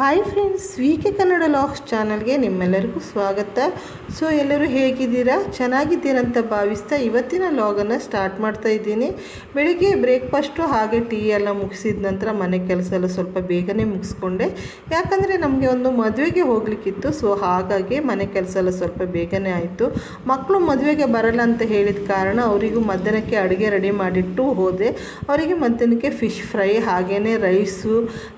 Hi friends V K Kannada logs ಚಾನಲ್ಗೆ ನಿಮ್ಮೆಲ್ಲರಿಗೂ ಸ್ವಾಗತ. ಸೊ ಎಲ್ಲರೂ ಹೇಗಿದ್ದೀರಾ? ಚೆನ್ನಾಗಿದ್ದೀರಂತ ಭಾವಿಸ್ತಾ ಇವತ್ತಿನ ಲಾಗನ್ನು ಸ್ಟಾರ್ಟ್ ಮಾಡ್ತಾ ಇದ್ದೀನಿ. ಬೆಳಿಗ್ಗೆ ಬ್ರೇಕ್ಫಾಸ್ಟು ಹಾಗೆ ಟೀ ಎಲ್ಲ ಮುಗಿಸಿದ ನಂತರ ಮನೆ ಕೆಲಸ ಎಲ್ಲ ಸ್ವಲ್ಪ ಬೇಗನೆ ಮುಗಿಸ್ಕೊಂಡೆ. ಯಾಕಂದರೆ ನಮಗೆ ಒಂದು ಮದುವೆಗೆ ಹೋಗ್ಲಿಕ್ಕಿತ್ತು. ಸೊ ಹಾಗಾಗಿ ಮನೆ ಕೆಲಸ ಎಲ್ಲ ಸ್ವಲ್ಪ ಬೇಗನೆ ಆಯಿತು. ಮಕ್ಕಳು ಮದುವೆಗೆ ಬರಲ್ಲ ಅಂತ ಹೇಳಿದ ಕಾರಣ ಅವರಿಗೂ ಮಧ್ಯಾಹ್ನಕ್ಕೆ ಅಡುಗೆ ರೆಡಿ ಮಾಡಿಟ್ಟು ಹೋದೆ. ಅವರಿಗೆ ಮಧ್ಯಾಹ್ನಕ್ಕೆ ಫಿಶ್ ಫ್ರೈ ಹಾಗೆಯೇ ರೈಸು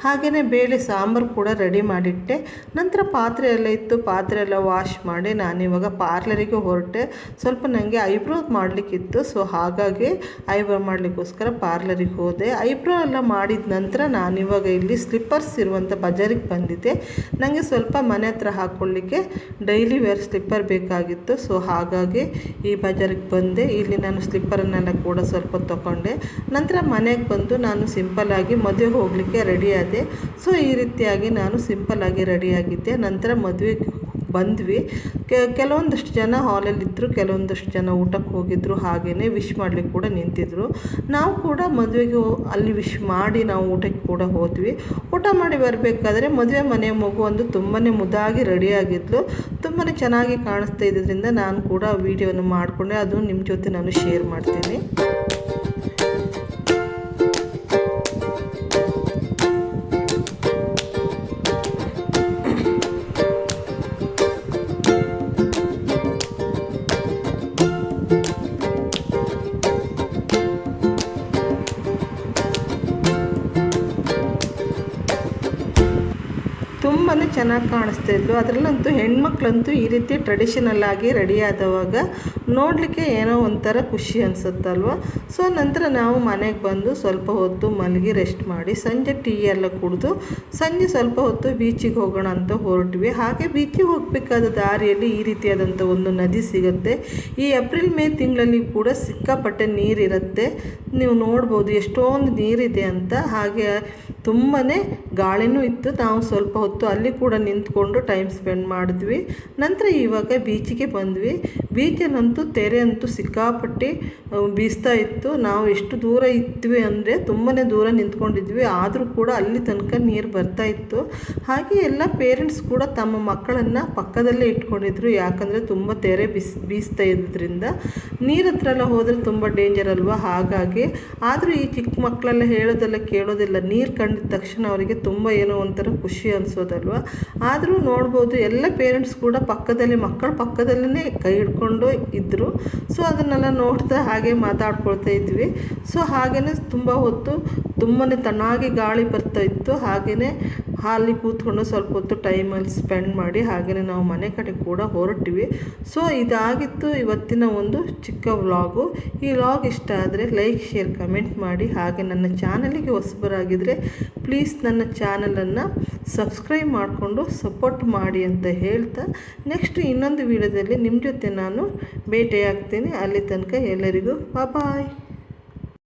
ಹಾಗೆಯೇ ಬೇಳೆ ಸಾಂಬಾರು ಕೂಡ ರೆಡಿ ಮಾಡಿಟ್ಟೆ. ನಂತರ ಪಾತ್ರೆ ಎಲ್ಲ ಇತ್ತು. ಪಾತ್ರೆ ಎಲ್ಲ ವಾಶ್ ಮಾಡಿ ನಾನಿವಾಗ ಪಾರ್ಲರಿಗೆ ಹೊರಟೆ. ಸ್ವಲ್ಪ ನನಗೆ ಐಬ್ರೋ ಮಾಡಲಿಕ್ಕಿತ್ತು. ಸೊ ಹಾಗಾಗಿ ಐಬ್ರೋ ಮಾಡಲಿಕ್ಕೋಸ್ಕರ ಪಾರ್ಲರಿಗೆ ಹೋದೆ. ಐಬ್ರೋ ಎಲ್ಲ ಮಾಡಿದ ನಂತರ ನಾನಿವಾಗ ಇಲ್ಲಿ ಸ್ಲಿಪ್ಪರ್ಸ್ ಇರುವಂಥ ಬಜಾರಿಗೆ ಬಂದಿದ್ದೆ. ನನಗೆ ಸ್ವಲ್ಪ ಮನೆ ಹತ್ರ ಹಾಕ್ಕೊಳ್ಳಿಕ್ಕೆ ಡೈಲಿ ವೇರ್ ಸ್ಲಿಪ್ಪರ್ ಬೇಕಾಗಿತ್ತು. ಸೊ ಹಾಗಾಗಿ ಈ ಬಜಾರಿಗೆ ಬಂದೆ. ಇಲ್ಲಿ ನಾನು ಸ್ಲಿಪ್ಪರನ್ನೆಲ್ಲ ಕೂಡ ಸ್ವಲ್ಪ ತಗೊಂಡೆ. ನಂತರ ಮನೆಗೆ ಬಂದು ನಾನು ಸಿಂಪಲ್ಲಾಗಿ ಮದುವೆಗೆ ಹೋಗಲಿಕ್ಕೆ ರೆಡಿಯಾದೆ ಸೊ ಈ ರೀತಿಯಾಗಿ ನಾನು ಸಿಂಪಲ್ಲಾಗಿ ರೆಡಿಯಾಗಿದ್ದೆ ನಂತರ ಮದುವೆಗೆ ಬಂದ್ವಿ. ಕೆಲವೊಂದಷ್ಟು ಜನ ಹಾಲಲ್ಲಿದ್ದರು ಕೆಲವೊಂದಷ್ಟು ಜನ ಊಟಕ್ಕೆ ಹೋಗಿದ್ದರು ಹಾಗೆಯೇ ವಿಶ್ ಮಾಡಲಿಕ್ಕೆ ಕೂಡ ನಿಂತಿದ್ದರು ನಾವು ಕೂಡ ಮದುವೆಗೆ ಅಲ್ಲಿ ವಿಶ್ ಮಾಡಿ ನಾವು ಊಟಕ್ಕೆ ಕೂಡ ಹೋದ್ವಿ. ಊಟ ಮಾಡಿ ಬರಬೇಕಾದ್ರೆ ಮದುವೆ ಮನೆಯ ಮಗು ಒಂದು ತುಂಬಾ ಮುದಾಗಿ ರೆಡಿಯಾಗಿದ್ಲು ತುಂಬಾ ಚೆನ್ನಾಗಿ ಕಾಣಿಸ್ತಾ ಇದ್ದರಿಂದ ನಾನು ಕೂಡ ವೀಡಿಯೋನ ಮಾಡಿಕೊಂಡೆ. ಅದು ನಿಮ್ಮ ಜೊತೆ ನಾನು ಶೇರ್ ಮಾಡ್ತೀನಿ. ತುಂಬಾ ಚೆನ್ನಾಗಿ ಕಾಣಿಸ್ತಾ ಇದ್ಲು. ಅದರಲ್ಲಂತೂ ಹೆಣ್ಮಕ್ಳಂತೂ ಈ ರೀತಿ ಟ್ರೆಡಿಷನಲ್ ಆಗಿ ರೆಡಿ ಆದವಾಗ ನೋಡಲಿಕ್ಕೆ ಏನೋ ಒಂಥರ ಖುಷಿ ಅನಿಸುತ್ತಲ್ವ? ಸೊ ನಂತರ ನಾವು ಮನೆಗೆ ಬಂದು ಸ್ವಲ್ಪ ಹೊತ್ತು ಮಲಗಿ ರೆಸ್ಟ್ ಮಾಡಿ, ಸಂಜೆ ಟೀ ಎಲ್ಲ ಕುಡಿದು, ಸಂಜೆ ಸ್ವಲ್ಪ ಹೊತ್ತು ಬೀಚಿಗೆ ಹೋಗೋಣ ಅಂತ ಹೊರಟ್ವಿ. ಹಾಗೆ ಬೀಚಿಗೆ ಹೋಗಬೇಕಾದ ದಾರಿಯಲ್ಲಿ ಈ ರೀತಿಯಾದಂಥ ಒಂದು ನದಿ ಸಿಗುತ್ತೆ. ಈ ಏಪ್ರಿಲ್, ಮೇ ತಿಂಗಳಲ್ಲಿ ಕೂಡ ಸಿಕ್ಕಾಪಟ್ಟೆ ನೀರಿರುತ್ತೆ. ನೀವು ನೋಡ್ಬೋದು ಎಷ್ಟೊಂದು ನೀರಿದೆ ಅಂತ. ಹಾಗೆ ತುಂಬಾ ಗಾಳಿನೂ ಇತ್ತು. ನಾವು ಸ್ವಲ್ಪ ಹೊತ್ತು ಅಲ್ಲಿ ಕೂಡ ನಿಂತ್ಕೊಂಡು ಟೈಮ್ ಸ್ಪೆಂಡ್ ಮಾಡಿದ್ವಿ. ನಂತರ ಇವಾಗ ಬೀಚಿಗೆ ಬಂದ್ವಿ. ಬೀಚಲ್ಲಂತೂ ತೆರೆ ಅಂತೂ ಸಿಕ್ಕಾಪಟ್ಟಿ ಬೀಸ್ತಾ ಇತ್ತು. ನಾವು ಎಷ್ಟು ದೂರ ಇದ್ವಿ ಅಂದರೆ ತುಂಬಾ ದೂರ ನಿಂತ್ಕೊಂಡಿದ್ವಿ. ಆದರೂ ಕೂಡ ಅಲ್ಲಿ ತನಕ ನೀರು ಬರ್ತಾ ಇತ್ತು. ಹಾಗೆ ಎಲ್ಲ ಪೇರೆಂಟ್ಸ್ ಕೂಡ ತಮ್ಮ ಮಕ್ಕಳನ್ನು ಪಕ್ಕದಲ್ಲೇ ಇಟ್ಕೊಂಡಿದ್ರು. ಯಾಕಂದರೆ ತುಂಬ ತೆರೆ ಬಿಸ್, ಬೀಸ್ತಾ ಇದ್ದರಿಂದ ನೀರ ಹತ್ರ ಎಲ್ಲ ಹೋದರೆ ತುಂಬ ಡೇಂಜರ್ ಅಲ್ವಾ? ಹಾಗಾಗಿ. ಆದರೂ ಈ ಚಿಕ್ಕ ಮಕ್ಕಳೆಲ್ಲ ಹೇಳೋದೆಲ್ಲ ಕೇಳೋದಿಲ್ಲ. ನೀರು ಕಂಡಿದ ತಕ್ಷಣ ಅವರಿಗೆ ತುಂಬ ಏನೋ ಒಂಥರ ಖುಷಿ ಅನಿಸೋದಲ್ವ? ಆದರೂ ನೋಡ್ಬೋದು ಎಲ್ಲ ಪೇರೆಂಟ್ಸ್ ಕೂಡ ಪಕ್ಕದಲ್ಲಿ, ಮಕ್ಕಳ ಪಕ್ಕದಲ್ಲೇ ಕೈ ಹಿಡ್ಕೊಂಡು ಇದ್ದರು ಸೊ ಅದನ್ನೆಲ್ಲ ನೋಡ್ತಾ ಹಾಗೆ ಮಾತಾಡ್ಕೊಳ್ತಾ ಇದ್ವಿ. ಸೊ ಹಾಗೆಯೇ ತುಂಬ ಹೊತ್ತು ತುಂಬಾ ತಣ್ಣಾಗಿ ಗಾಳಿ ಬರ್ತಾ ಇತ್ತು. ಹಾಗೆಯೇ ಅಲ್ಲಿ ಕೂತ್ಕೊಂಡು ಸ್ವಲ್ಪ ಹೊತ್ತು ಟೈಮಲ್ಲಿ ಸ್ಪೆಂಡ್ ಮಾಡಿ ಹಾಗೆಯೇ ನಾವು ಮನೆ ಕಡೆ ಕೂಡ ಹೊರಟಿವಿ. ಸೊ ಇದಾಗಿತ್ತು ಇವತ್ತಿನ ಒಂದು ಚಿಕ್ಕ ವ್ಲಾಗು ಈ ವ್ಲಾಗ್ ಇಷ್ಟ ಆದರೆ ಲೈಕ್ ಶೇರ್ ಕಮೆಂಟ್ ಮಾಡಿ. ಹಾಗೆ ನನ್ನ ಚಾನಲಿಗೆ ಹೊಸಬರಾಗಿದ್ದರೆ ಪ್ಲೀಸ್ ನನ್ನ ಚಾನಲನ್ನು ಸಬ್ಸ್ಕ್ರೈಬ್ ಮಾಡಿಕೊಂಡು ಸಪೋರ್ಟ್ ಮಾಡಿ ಅಂತ ಹೇಳ್ತಾ ನೆಕ್ಸ್ಟ್ ಇನ್ನೊಂದು ವಿಡಿಯೋದಲ್ಲಿ ನಿಮ್ಮ ಜೊತೆ ನಾನು ಭೇಟಿಯಾಗ್ತೀನಿ. ಅಲ್ಲಿ ತನಕ ಎಲ್ಲರಿಗೂ ಬಾಯ್